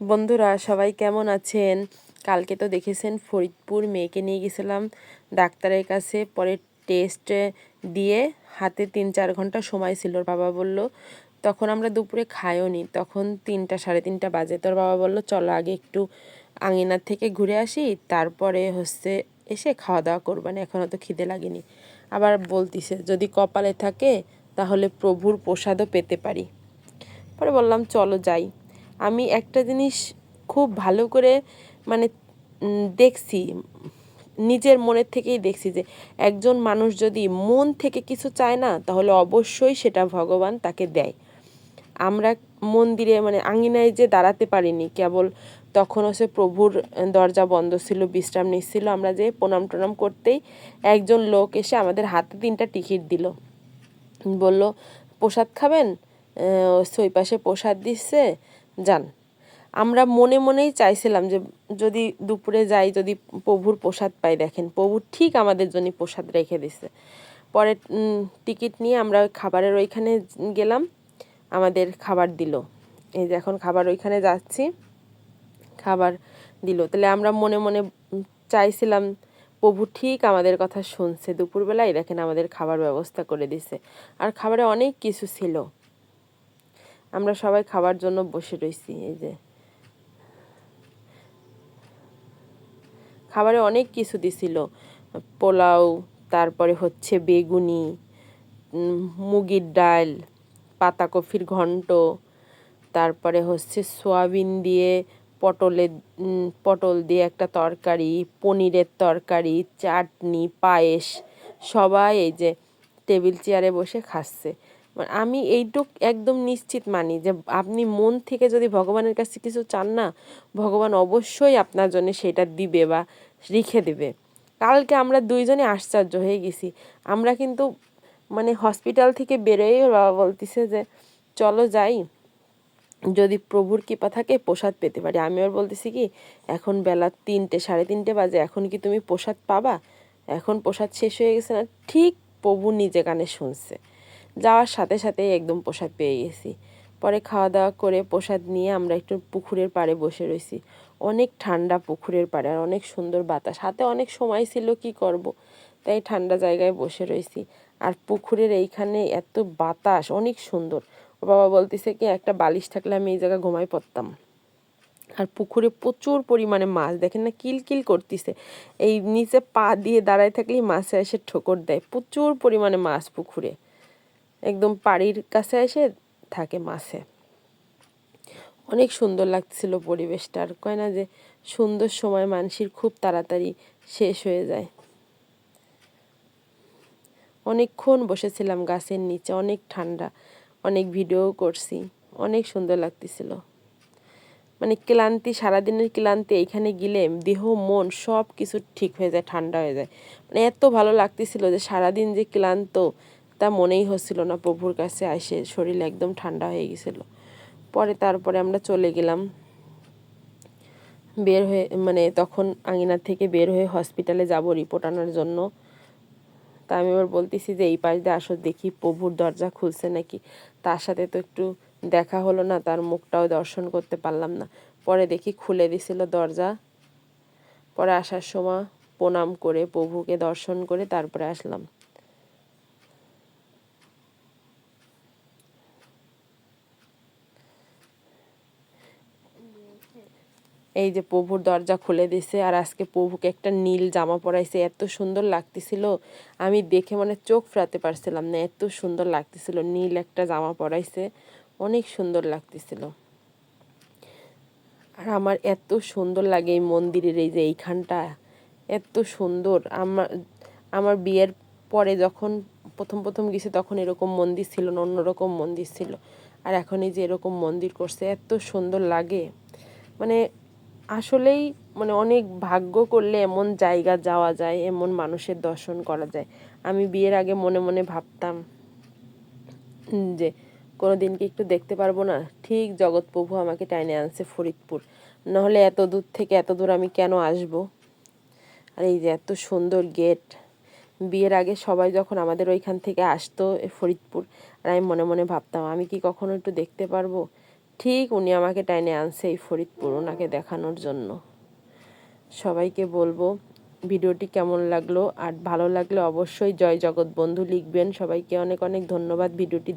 বন্ধুরা, সবাই কেমন আছেন? কালকে তো দেখেছেন, ফরিদপুর মেয়েকে নিয়ে গেছিলাম ডাক্তারের কাছে। পরে টেস্ট দিয়ে হাতে তিন চার ঘণ্টা সময় ছিল, ওর বাবা বলল। তখন আমরা দুপুরে খাইও নি। তখন তিনটা, সাড়ে তিনটা বাজে। তোর বাবা বলল, চলো আগে একটু আঙিনার থেকে ঘুরে আসি। তারপরে হচ্ছে এসে খাওয়া দাওয়া করবানি এখনও তো খিদে লাগেনি। আবার বলতিছে, যদি কপালে থাকে, তাহলে প্রভুর প্রসাদও পেতে পারি। পরে বললাম, চলো যাই। আমি একটা জিনিস খুব ভালো করে মানে দেখছি, নিজের মনের থেকেই দেখছি যে, একজন মানুষ যদি মন থেকে কিছু চায় না, তাহলে অবশ্যই সেটা ভগবান তাকে দেয়। আমরা মন্দিরে মানে আঙিনায় যে দাঁড়াতে পারিনি, কেবল তখন হচ্ছে প্রভুর দরজা বন্ধ ছিল, বিশ্রাম নিচ্ছিল, আমরা যে প্রণাম টনাম করতেই একজন লোক এসে আমাদের হাতে তিনটা টিকিট দিল। বলল, প্রসাদ খাবেন? ওই পাশে প্রসাদ দিচ্ছে যান। আমরা মনে মনেই চাইছিলাম যে যদি দুপুরে যাই, যদি প্রভুর প্রসাদ পাই, দেখেন, প্রভু ঠিক আমাদের জন্য প্রসাদ রেখে দিছে। পরে টিকিট নিয়ে আমরা ওই খাবারের ওইখানে গেলাম, আমাদের খাবার দিল। এই যে এখন খাবার ওইখানে যাচ্ছি, খাবার দিল। তাহলে আমরা মনে মনে চাইছিলাম, প্রভু ঠিক আমাদের কথা শুনছে। দুপুরবেলায় দেখেন আমাদের খাবার ব্যবস্থা করে দিছে। আর খাবারে অনেক কিছু ছিল। আমরা সবাই খাবার জন্য বসে রয়েছি এই যে। খাবারে অনেক কিছু দিছিল। পোলাও, তারপরে হচ্ছে বেগুনি মুগির ডাল, পাতাকপির ঘন্ট, তারপরে হচ্ছে সোয়াবিন দিয়ে পটলের পটল দিয়ে একটা তরকারি, পনিরের তরকারি, চাটনি, পায়েস, সবাই এই যে টেবিল চেয়ারে বসে খাচ্ছে। আমি এইটুক একদম নিশ্চিত মানি যে আপনি মন থেকে যদি ভগবানের কাছে কিছু চান না, ভগবান অবশ্যই আপনার জন্য সেটা দিবে বা রেখে দেবে। কালকে আমরা দুইজনে আশ্চর্য হয়ে গেছি। আমরা কিন্তু মানে হসপিটাল থেকে বেরোয় বাবা বলতেছে যে, চলো যাই। যদি প্রভুর কৃপা থাকে, প্রসাদ পেতে পারি। আমি আর বলতেছি কি, এখন বেলা তিনটে, সাড়ে তিনটে বাজে, এখন কি তুমি প্রসাদ পাবা? এখন প্রসাদ শেষ হয়ে গেছে না। ঠিক প্রভু নিজে কানে শুনছে। যাওয়ার সাথে সাথে একদম প্রসাদ পেয়ে গেছি। পরে খাওয়া দাওয়া করে প্রসাদ নিয়ে আমরা একটু পুকুরের পাড়ে বসে রয়েছি অনেক ঠান্ডা পুকুরের পাড়ে, আর অনেক সুন্দর বাতাস। হাতে অনেক সময় ছিল, কি করব। তাই ঠান্ডা জায়গায় বসে রয়েছি আর পুকুরের এইখানে এত বাতাস, অনেক সুন্দর। ও বাবা বলতেছে কি, একটা বালিশ থাকলে আমি এই জায়গায় ঘুমাই পড়তাম। আর পুকুরে প্রচুর পরিমাণে মাছ, দেখেন না কিল কিল করতেছে। এই নিচে পা দিয়ে দাঁড়ায় থাকলেই মাছে এসে ঠোকর দেয়। প্রচুর পরিমাণে মাছ পুকুরে। একদম পাড়ির কাছে এসে থাকে মাছে। অনেক সুন্দর লাগছিল পরিবেশটা। আর কয় না যে, সুন্দর সময় মানুষের খুব তাড়াতাড়ি শেষ হয়ে যায়। অনেকক্ষণ বসেছিলাম গাছের নিচে, অনেক ঠান্ডা, অনেক ভিডিও করছি, অনেক সুন্দর লাগতেছিল। মানে ক্লান্তি, সারাদিনের ক্লান্তি, এইখানে গেলে দেহ, মন সব কিছু ঠিক হয়ে যায়, ঠান্ডা হয়ে যায়। মানে এত ভালো লাগতেছিল যে সারাদিন যে ক্লান্ত তা মনেই হচ্ছিল না প্রভুর কাছে আসে, শরীর একদম ঠান্ডা হয়ে গেছিল। পরে তারপরে আমরা চলে গেলাম। বের হয়ে মানে তখন আঙিনার থেকে বের হয়ে হসপিটালে যাব রিপোর্ট আনার জন্য। তা আমি এবার বলতেছি যে, এই পাশ দিয়ে আসো, দেখি প্রভুর দরজা খুলছে নাকি? তার সাথে তো একটু দেখা হলো না, তার মুখটাও দর্শন করতে পারলাম না। পরে দেখি খুলে দিছিল দরজা। পরে আসার সময় প্রণাম করে প্রভুকে দর্শন করে তারপরে আসলাম। এই যে প্রভুর দরজা খুলে দিছে আর আজকে প্রভুকে একটা নীল জামা পরাইছে, এত সুন্দর লাগতেছিল। আমি দেখে মানে চোখ ফেরাতে পারছিলাম না, এত সুন্দর লাগতেছিল, নীল একটা জামা পরাইছে, অনেক সুন্দর লাগতেছিল। আর আমার এত সুন্দর লাগে এই মন্দিরের এই যে এইখানটা, এত সুন্দর। আমার আমার বিয়ের পরে যখন প্রথম প্রথম গেছি তখন এরকম মন্দির ছিল না, অন্যরকম মন্দির ছিল। আর এখন এই যে এরকম মন্দির করছে, এত সুন্দর লাগে। মানে আসলেই মানে অনেক ভাগ্য করলে এমন জায়গা যাওয়া যায়, এমন মানুষের দর্শন করা যায়। আমি বিয়ের আগে মনে মনে ভাবতাম যে কোনো দিন কি একটু দেখতে পারব না? ঠিক জগৎপ্রভু আমাকে টাইনে আনছে ফরিদপুর। নাহলে এত দূর থেকে এত দূর আমি কেন আসব? আর এই যে এত সুন্দর গেট। বিয়ের আগে সবাই যখন আমাদের ওইখান থেকে আসতো ফরিদপুর, আর আমি মনে মনে ভাবতাম, আমি কি কখনো একটু দেখতে পারব? ঠিক উনি আমাকে টাইনে আনছে এই ফরিদপুর ওনাকে দেখানোর জন্য। সবাইকে বলব, ভিডিওটি কেমন লাগল আর ভালো লাগলে অবশ্যই জয় জগৎ বন্ধু লিখবেন। সবাইকে অনেক অনেক ধন্যবাদ ভিডিওটি